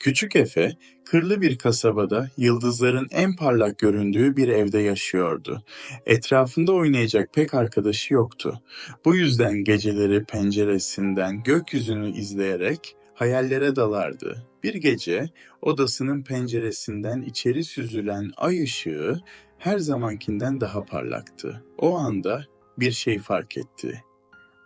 Küçük Efe, kırlı bir kasabada yıldızların en parlak göründüğü bir evde yaşıyordu. Etrafında oynayacak pek arkadaşı yoktu. Bu yüzden geceleri penceresinden gökyüzünü izleyerek hayallere dalardı. Bir gece odasının penceresinden içeri süzülen ay ışığı her zamankinden daha parlaktı. O anda bir şey fark etti.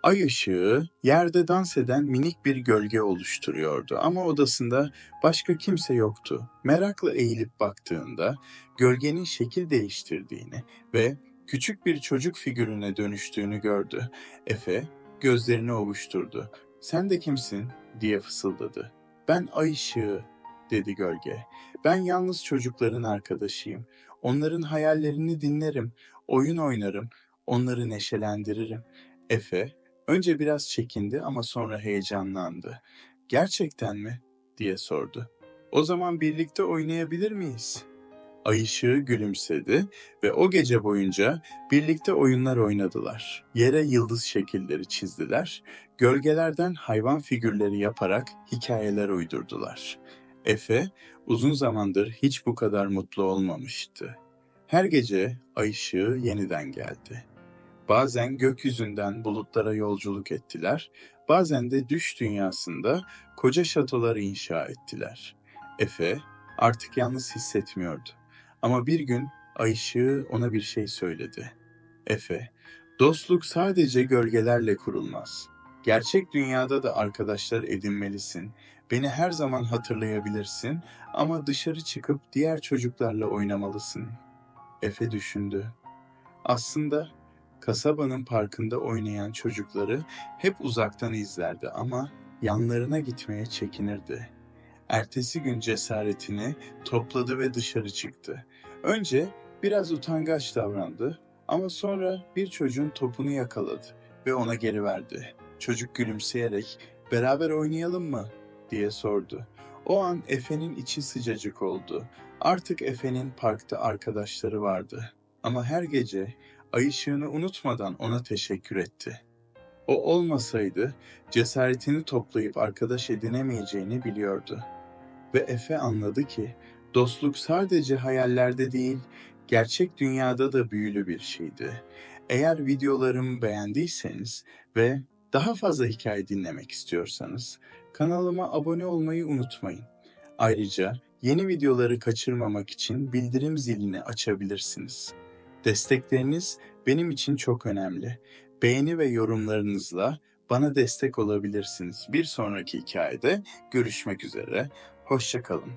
Ay ışığı yerde dans eden minik bir gölge oluşturuyordu ama odasında başka kimse yoktu. Merakla eğilip baktığında gölgenin şekil değiştirdiğini ve küçük bir çocuk figürüne dönüştüğünü gördü. Efe gözlerini ovuşturdu. "Sen de kimsin?" diye fısıldadı. "Ben ay ışığı." dedi gölge. "Ben yalnız çocukların arkadaşıyım. Onların hayallerini dinlerim, oyun oynarım, onları neşelendiririm." Efe Önce biraz çekindi ama sonra heyecanlandı. "Gerçekten mi?" diye sordu. "O zaman birlikte oynayabilir miyiz?" Ay ışığı gülümsedi ve o gece boyunca birlikte oyunlar oynadılar. Yere yıldız şekilleri çizdiler, gölgelerden hayvan figürleri yaparak hikayeler uydurdular. Efe uzun zamandır hiç bu kadar mutlu olmamıştı. Her gece ay ışığı yeniden geldi. Bazen gökyüzünden bulutlara yolculuk ettiler, bazen de düş dünyasında koca şatolar inşa ettiler. Efe artık yalnız hissetmiyordu. Ama bir gün ay ışığı ona bir şey söyledi. Efe, dostluk sadece gölgelerle kurulmaz. Gerçek dünyada da arkadaşlar edinmelisin. Beni her zaman hatırlayabilirsin ama dışarı çıkıp diğer çocuklarla oynamalısın. Efe düşündü. Aslında Kasabanın parkında oynayan çocukları hep uzaktan izlerdi ama yanlarına gitmeye çekinirdi. Ertesi gün cesaretini topladı ve dışarı çıktı. Önce biraz utangaç davrandı ama sonra bir çocuğun topunu yakaladı ve ona geri verdi. Çocuk gülümseyerek "Beraber oynayalım mı?" diye sordu. O an Efe'nin içi sıcacık oldu. Artık Efe'nin parkta arkadaşları vardı. Ama her gece ay ışığını unutmadan ona teşekkür etti. O olmasaydı cesaretini toplayıp arkadaş edinemeyeceğini biliyordu. Ve Efe anladı ki dostluk sadece hayallerde değil, gerçek dünyada da büyülü bir şeydi. Eğer videolarımı beğendiyseniz ve daha fazla hikaye dinlemek istiyorsanız kanalıma abone olmayı unutmayın. Ayrıca yeni videoları kaçırmamak için bildirim zilini açabilirsiniz. Destekleriniz benim için çok önemli. Beğeni ve yorumlarınızla bana destek olabilirsiniz. Bir sonraki hikayede görüşmek üzere. Hoşçakalın.